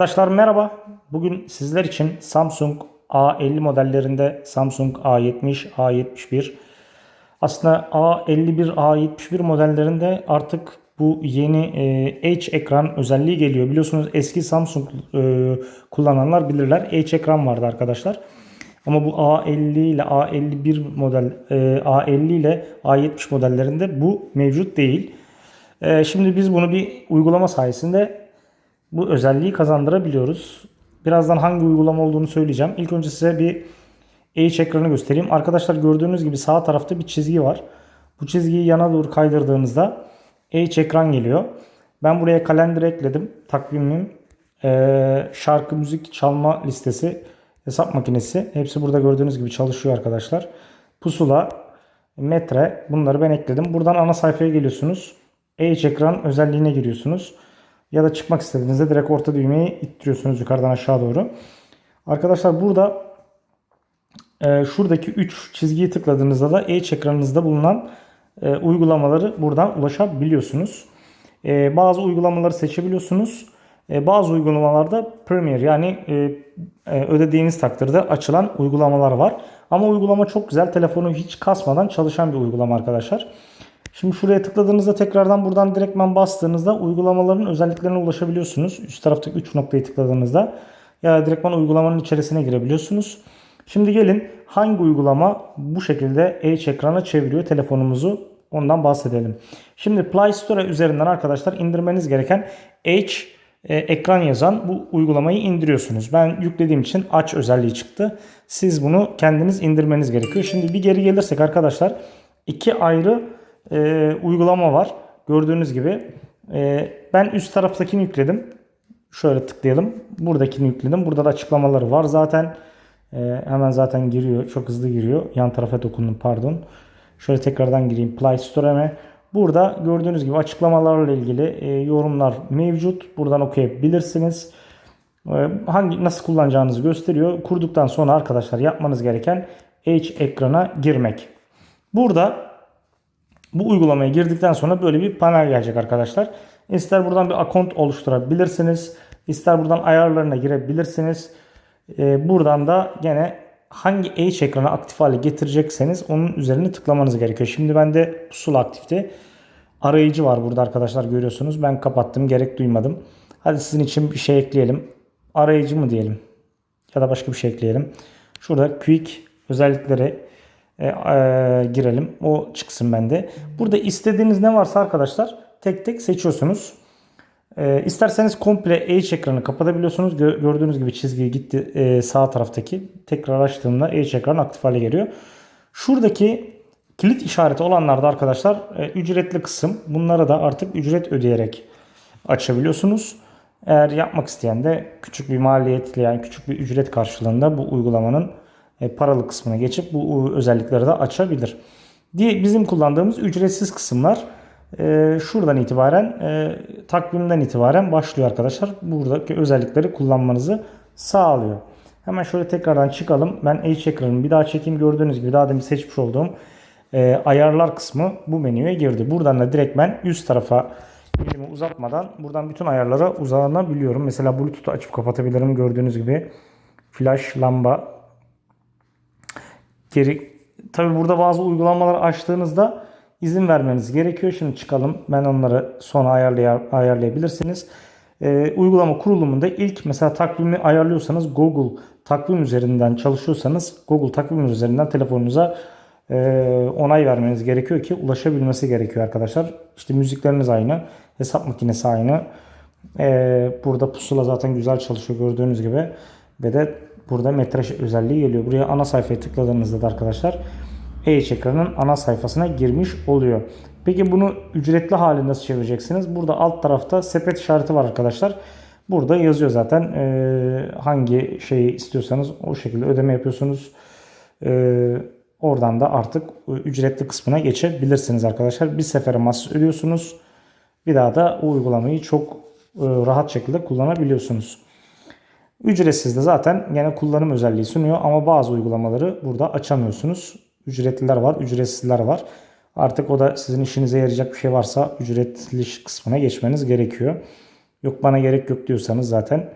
Arkadaşlar merhaba. Bugün sizler için Samsung A50 modellerinde Samsung A70, A71 aslında A51, A71 modellerinde artık bu yeni e, H ekran özelliği geliyor. Biliyorsunuz eski Samsung e, kullananlar bilirler. H ekran vardı arkadaşlar. Ama bu A50 ile A51 model, e, A50 ile A70 modellerinde bu mevcut değil. E, şimdi biz bunu bir uygulama sayesinde bu özelliği kazandırabiliyoruz. Birazdan hangi uygulama olduğunu söyleyeceğim. İlk önce size bir H ekranı göstereyim. Arkadaşlar gördüğünüz gibi sağ tarafta bir çizgi var. Bu çizgiyi yana doğru kaydırdığınızda H ekran geliyor. Ben buraya kalender ekledim. Takvimim, şarkı, müzik çalma listesi, hesap makinesi. Hepsi burada gördüğünüz gibi çalışıyor arkadaşlar. Pusula, metre bunları ben ekledim. Buradan ana sayfaya geliyorsunuz. H ekran özelliğine giriyorsunuz. Ya da çıkmak istediğinizde direkt orta düğmeyi ittiriyorsunuz yukarıdan aşağı doğru. Arkadaşlar burada e, şuradaki 3 çizgiyi tıkladığınızda da H ekranınızda bulunan e, uygulamaları buradan ulaşabiliyorsunuz. E, bazı uygulamaları seçebiliyorsunuz. E, bazı uygulamalarda Premier yani e, e, ödediğiniz takdirde açılan uygulamalar var. Ama uygulama çok güzel. Telefonu hiç kasmadan çalışan bir uygulama arkadaşlar. Şimdi şuraya tıkladığınızda tekrardan buradan direktmen bastığınızda uygulamaların özelliklerine ulaşabiliyorsunuz. Üst taraftaki 3 noktayı tıkladığınızda ya direktmen uygulamanın içerisine girebiliyorsunuz. Şimdi gelin hangi uygulama bu şekilde H ekrana çeviriyor telefonumuzu ondan bahsedelim. Şimdi Play Store üzerinden arkadaşlar indirmeniz gereken H e, ekran yazan bu uygulamayı indiriyorsunuz. Ben yüklediğim için aç özelliği çıktı. Siz bunu kendiniz indirmeniz gerekiyor. Şimdi bir geri gelirsek arkadaşlar iki ayrı e, uygulama var. Gördüğünüz gibi e, ben üst taraftakini yükledim. Şöyle tıklayalım. Buradakini yükledim. Burada da açıklamaları var zaten. E, hemen zaten giriyor. Çok hızlı giriyor. Yan tarafa dokundum pardon. Şöyle tekrardan gireyim Play Store'e. Burada gördüğünüz gibi açıklamalarla ilgili e, yorumlar mevcut. Buradan okuyabilirsiniz. E, hangi nasıl kullanacağınızı gösteriyor. Kurduktan sonra arkadaşlar yapmanız gereken H ekrana girmek. Burada bu uygulamaya girdikten sonra böyle bir panel gelecek arkadaşlar. İster buradan bir account oluşturabilirsiniz. ister buradan ayarlarına girebilirsiniz. Ee, buradan da gene hangi H ekranı aktif hale getirecekseniz onun üzerine tıklamanız gerekiyor. Şimdi bende pusula aktifti. Arayıcı var burada arkadaşlar görüyorsunuz. Ben kapattım gerek duymadım. Hadi sizin için bir şey ekleyelim. Arayıcı mı diyelim? Ya da başka bir şey ekleyelim. Şurada quick özellikleri e, e, girelim. O çıksın bende. Burada istediğiniz ne varsa arkadaşlar tek tek seçiyorsunuz. E, isterseniz komple H ekranı kapatabiliyorsunuz. Gö- gördüğünüz gibi çizgi gitti e, sağ taraftaki. Tekrar açtığımda H ekran aktif hale geliyor. Şuradaki kilit işareti olanlarda arkadaşlar e, ücretli kısım. Bunlara da artık ücret ödeyerek açabiliyorsunuz. Eğer yapmak isteyen de küçük bir maliyetle yani küçük bir ücret karşılığında bu uygulamanın paralı kısmına geçip bu özellikleri de açabilir. Diye bizim kullandığımız ücretsiz kısımlar e, şuradan itibaren e, takvimden itibaren başlıyor arkadaşlar. Buradaki özellikleri kullanmanızı sağlıyor. Hemen şöyle tekrardan çıkalım. Ben H ekranını bir daha çekeyim. Gördüğünüz gibi daha demin seçmiş olduğum e, ayarlar kısmı bu menüye girdi. Buradan da direkt ben üst tarafa elimi uzatmadan buradan bütün ayarlara uzanabiliyorum. Mesela Bluetooth'u açıp kapatabilirim gördüğünüz gibi. Flash, lamba, geri tabi burada bazı uygulamalar açtığınızda izin vermeniz gerekiyor. Şimdi çıkalım. Ben onları sonra ayarlay ayarlayabilirsiniz. Ee, uygulama kurulumunda ilk mesela takvimi ayarlıyorsanız Google takvim üzerinden çalışıyorsanız Google takvim üzerinden telefonunuza e, onay vermeniz gerekiyor ki ulaşabilmesi gerekiyor arkadaşlar. İşte müzikleriniz aynı. Hesap makinesi aynı. Ee, burada pusula zaten güzel çalışıyor gördüğünüz gibi. Ve de burada metraj özelliği geliyor. Buraya ana sayfaya tıkladığınızda da arkadaşlar H ekranın ana sayfasına girmiş oluyor. Peki bunu ücretli hali nasıl çevireceksiniz? Burada alt tarafta sepet işareti var arkadaşlar. Burada yazıyor zaten e, hangi şeyi istiyorsanız o şekilde ödeme yapıyorsunuz. E, oradan da artık ücretli kısmına geçebilirsiniz arkadaşlar. Bir sefere mahsus ödüyorsunuz. Bir daha da o uygulamayı çok rahat şekilde kullanabiliyorsunuz. Ücretsiz de zaten gene kullanım özelliği sunuyor ama bazı uygulamaları burada açamıyorsunuz. Ücretliler var, ücretsizler var. Artık o da sizin işinize yarayacak bir şey varsa ücretli kısmına geçmeniz gerekiyor. Yok bana gerek yok diyorsanız zaten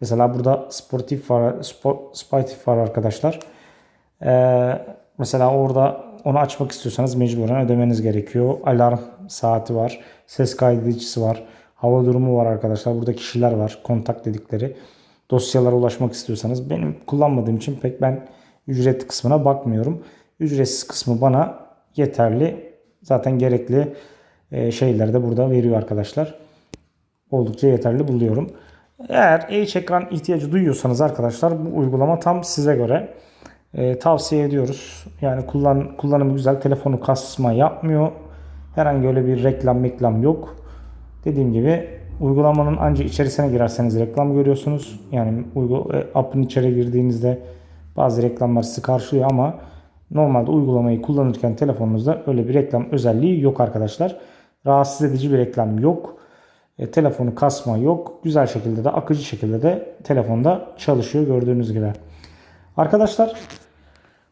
Mesela burada Sportif var, Spo- Spotify var arkadaşlar. Ee, mesela orada onu açmak istiyorsanız mecburen ödemeniz gerekiyor. Alarm saati var. Ses kaydedicisi var. Hava durumu var arkadaşlar. Burada kişiler var. Kontak dedikleri. Dosyalara ulaşmak istiyorsanız benim kullanmadığım için pek ben ücretli kısmına bakmıyorum. Ücretsiz kısmı bana yeterli. Zaten gerekli e, şeyleri de burada veriyor arkadaşlar. Oldukça yeterli buluyorum. Eğer H ekran ihtiyacı duyuyorsanız arkadaşlar bu uygulama tam size göre. E, tavsiye ediyoruz. Yani kullan kullanımı güzel. Telefonu kasma yapmıyor. Herhangi öyle bir reklam reklam yok. Dediğim gibi uygulamanın ancak içerisine girerseniz reklam görüyorsunuz. Yani e, app'ın içeri girdiğinizde bazı reklamlar sizi karşılıyor ama normalde uygulamayı kullanırken telefonunuzda öyle bir reklam özelliği yok arkadaşlar. Rahatsız edici bir reklam yok. E, telefonu kasma yok. Güzel şekilde de akıcı şekilde de telefonda çalışıyor gördüğünüz gibi. Arkadaşlar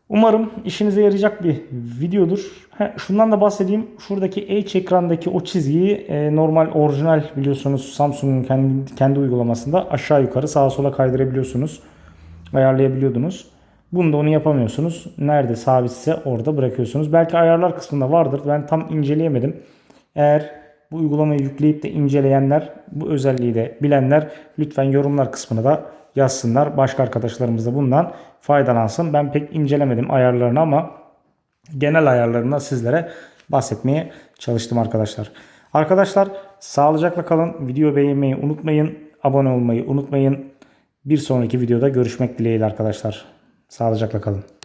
umarım işinize yarayacak bir videodur. He, şundan da bahsedeyim. Şuradaki H ekrandaki o çizgiyi e, normal orijinal biliyorsunuz Samsung'un kendi, kendi uygulamasında aşağı yukarı sağa sola kaydırabiliyorsunuz. Ayarlayabiliyordunuz. Bunda onu yapamıyorsunuz. Nerede sabitse orada bırakıyorsunuz. Belki ayarlar kısmında vardır. Ben tam inceleyemedim. Eğer bu uygulamayı yükleyip de inceleyenler, bu özelliği de bilenler lütfen yorumlar kısmına da yazsınlar. Başka arkadaşlarımız da bundan faydalansın. Ben pek incelemedim ayarlarını ama genel ayarlarından sizlere bahsetmeye çalıştım arkadaşlar. Arkadaşlar sağlıcakla kalın. Video beğenmeyi unutmayın. Abone olmayı unutmayın. Bir sonraki videoda görüşmek dileğiyle arkadaşlar. Sağlıcakla kalın.